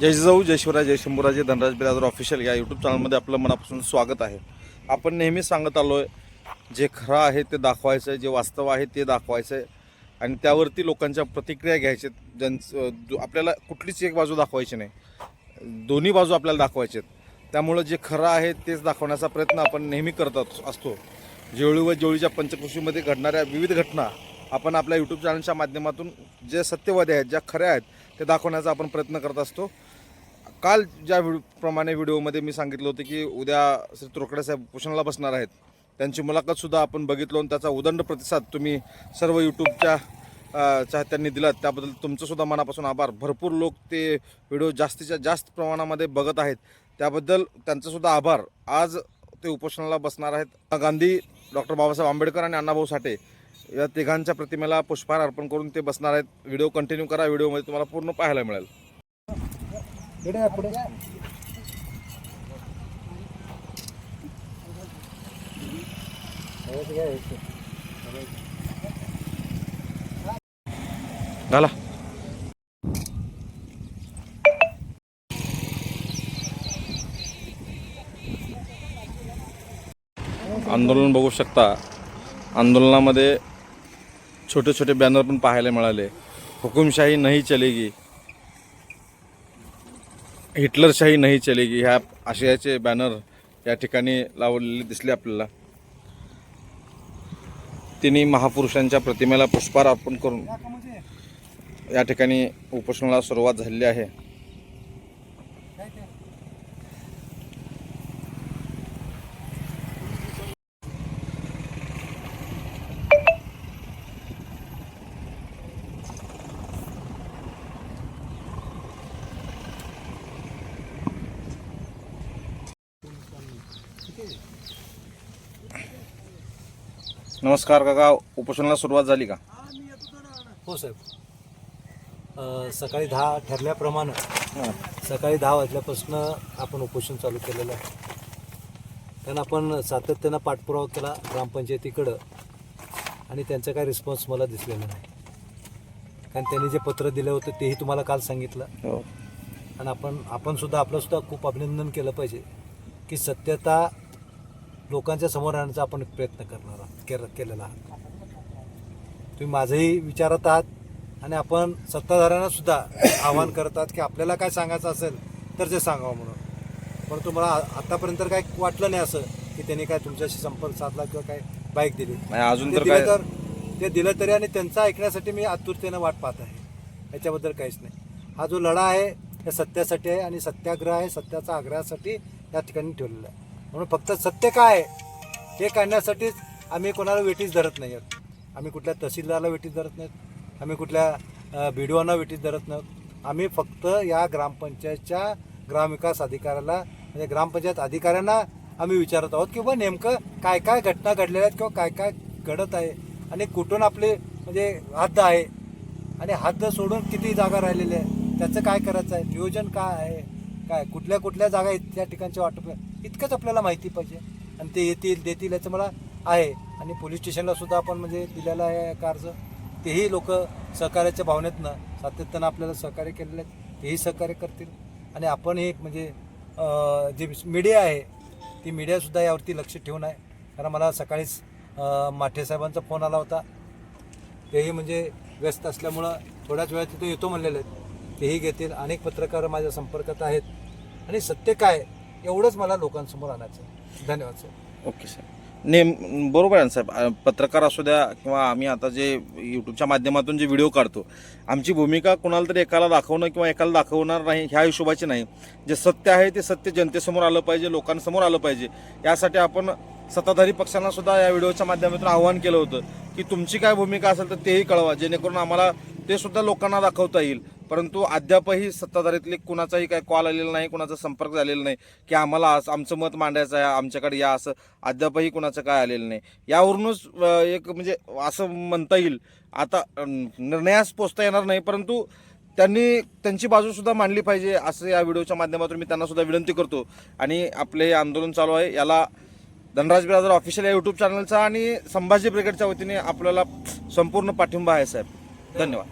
जय जाऊ जय शिवराय जय शंभूराजे धनराज बिरादर ऑफिशियल या यूट्यूब चॅनलमध्ये आपलं मनापासून स्वागत आहे. आपण नेहमी सांगत आलो आहे जे खरं आहे ते दाखवायचं आहे जे वास्तव आहे ते दाखवायचं आहे. आणि त्यावरती लोकांच्या प्रतिक्रिया घ्यायच्या आहेत. ज्यांचं आपल्याला कुठलीच एक बाजू दाखवायची नाही. दोन्ही बाजू आपल्याला दाखवायचे आहेत. त्यामुळं जे खरं आहे तेच दाखवण्याचा प्रयत्न आपण नेहमी करत असतो. जेवळी व जेवळीच्या पंचकृषीमध्ये घडणाऱ्या विविध घटना आपण आपल्या यूट्यूब चॅनलच्या माध्यमातून जे सत्यवादी आहेत ज्या खऱ्या आहेत ते दाखवण्याचा आपण प्रयत्न करत असतो. काल ज्या व्हिडिओ प्रमाणे व्हिडिओमध्ये मी सांगितलं होतं की उद्या श्री तुरकडे साहेब उपोषणाला बसणार आहेत. त्यांची मुलाखतसुद्धा आपण बघितलो आणि त्याचा उदंड प्रतिसाद तुम्ही सर्व यूट्यूबच्या चाहत्यांनी दिलात. त्याबद्दल तुमचंसुद्धा मनापासून आभार. भरपूर लोक ते व्हिडिओ जास्तीच्या जास्त प्रमाणामध्ये बघत आहेत. त्याबद्दल त्यांचासुद्धा आभार. आज ते उपोषणाला बसणार आहेत. गांधी डॉक्टर बाबासाहेब आंबेडकर आणि अण्णाभाऊ साठे या तिघांच्या प्रतिमेला पुष्पहार अर्पण करून ते बसणार आहेत. व्हिडिओ कंटिन्यू करा. व्हिडिओमध्ये तुम्हाला पूर्ण पाहायला मिळेल. झाला घाला. आंदोलन बघू शकता. आंदोलनामध्ये छोटे छोटे बॅनर पण पाहायला मिळाले. हुकुमशाही नाही चलेगी. हिटलरशाही नाही चलेगी. ह्या आशयाचे बॅनर या ठिकाणी लावलेले दिसले आपल्याला. तिन्ही महापुरुषांच्या प्रतिमेला पुष्पहार अर्पण करून या ठिकाणी उपोषणाला सुरुवात झालेली आहे. नमस्कार काका उपोषणाला सुरुवात झाली का? हो साहेब. सकाळी दहा ठरल्याप्रमाणे सकाळी दहा वाजल्यापासून आपण उपोषण चालू केलेलं आहे. कारण आपण सातत्यानं पाठपुरावा केला ग्रामपंचायतीकडं आणि त्यांचा काही रिस्पॉन्स मला दिसलेला नाही. कारण त्यांनी जे पत्र दिलं होतं तेही तुम्हाला काल सांगितलं. हो. आणि आपण आपण सुद्धा आपलं सुद्धा खूप अभिनंदन केलं पाहिजे की सत्यता लोकांच्या समोर आणण्याचा आपण प्रयत्न करणार आहात केर- केलेला आहात. तुम्ही माझंही विचारत आहात आणि आपण सत्ताधाऱ्यांना सुद्धा आवाहन करत आहात की आपल्याला काय सांगायचं असेल तर ते सांगावं म्हणून. परंतु मला आ- आतापर्यंत काय वाटलं नाही असं की त्यांनी काय तुमच्याशी संपर्क साधला किंवा काय बाईक दिली. नाही अजून तर ते दिलं तरी आणि त्यांचं ऐकण्यासाठी मी आतुरतेनं वाट पाहत आहे. याच्याबद्दल काहीच नाही. हा जो लढा आहे हे सत्यासाठी आहे आणि सत्याग्रह आहे सत्याचा आग्रहासाठी या ठिकाणी ठेवलेला आहे. म्हणून फक्त सत्य काय आहे हे काढण्यासाठीच आम्ही कोणाला वेटीस धरत नाही आहोत. आम्ही कुठल्या तहसीलदारला वेटीस धरत नाहीत आम्ही कुठल्या बी डी वेटीस धरत नाहीत आम्ही फक्त या ग्रामपंचायतच्या ग्रामविकास अधिकाऱ्याला म्हणजे ग्रामपंचायत अधिकाऱ्यांना आम्ही विचारत आहोत की बा नेमकं काय काय घटना घडलेल्या आहेत किंवा काय काय घडत आहे आणि कुठून आपले म्हणजे हद्द आहे. आणि हद्द सोडून किती जागा राहिलेल्या आहे त्याचं काय करायचं आहे नियोजन काय आहे काय कुठल्या कुठल्या जागा आहेत त्या ठिकाणचे वाटप इतकंच आपल्याला माहिती पाहिजे. आणि ते येतील देतील याचं मला आहे. आणि पोलीस स्टेशनला सुद्धा आपण म्हणजे दिलेलं आहे का अर्ज तेही लोक सहकार्याच्या भावनेतनं सातत्यानं आपल्याला सहकार्य केलेलं आहे. तेही सहकार्य करतील. आणि आपण एक म्हणजे जी मीडिया आहे ती मीडियासुद्धा यावरती लक्ष ठेवून आहे. कारण मला सकाळीच माठेसाहेबांचा माठे साहेबांचा फोन आला होता. तेही म्हणजे व्यस्त असल्यामुळं थोड्याच वेळात तिथे येतो म्हणलेले आहेत. तेही घेतील. अनेक पत्रकार माझ्या संपर्कात आहेत. आणि सत्य काय? एवढंच मला लोकांसमोर आणायचं आहे. धन्यवाद सर ओके सर नेम बरोबर आहे ना साहेब पत्रकार असू द्या किंवा आम्ही आता जे यूट्यूबच्या माध्यमातून जे व्हिडिओ काढतो आमची भूमिका कुणाला तरी एकाला दाखवणं किंवा एकाला दाखवणार नाही ह्या हिशोबाची नाही. जे सत्य आहे ते सत्य जनतेसमोर आलं पाहिजे लोकांसमोर आलं पाहिजे. यासाठी आपण सत्ताधारी पक्षांना सुद्धा या व्हिडिओच्या माध्यमातून आवाहन केलं होतं की तुमची काय भूमिका असेल तर तेही कळवा जेणेकरून आम्हाला ते सुद्धा लोकांना दाखवता येईल. परंतु अद्यापही सत्ताधारीतले कुणाचाही काय कॉल आलेला नाही कुणाचा संपर्क झालेला नाही की आम्हाला असं आमचं मत मांडायचं आहे आमच्याकडे या असं अद्यापही कुणाचं काय आलेलं नाही. यावरूनच एक म्हणजे असं म्हणता येईल आता निर्णयास पोचता येणार नाही परंतु त्यांनी त्यांची बाजूसुद्धा मांडली पाहिजे असं या व्हिडिओच्या माध्यमातून मी त्यांनासुद्धा विनंती करतो. आणि आपले हे आंदोलन चालू आहे याला धनराज बिराजर ऑफिशियल या यूट्यूब चॅनलचा आणि संभाजी ब्रिगेडच्या वतीने आपल्याला संपूर्ण पाठिंबा आहे साहेब. धन्यवाद.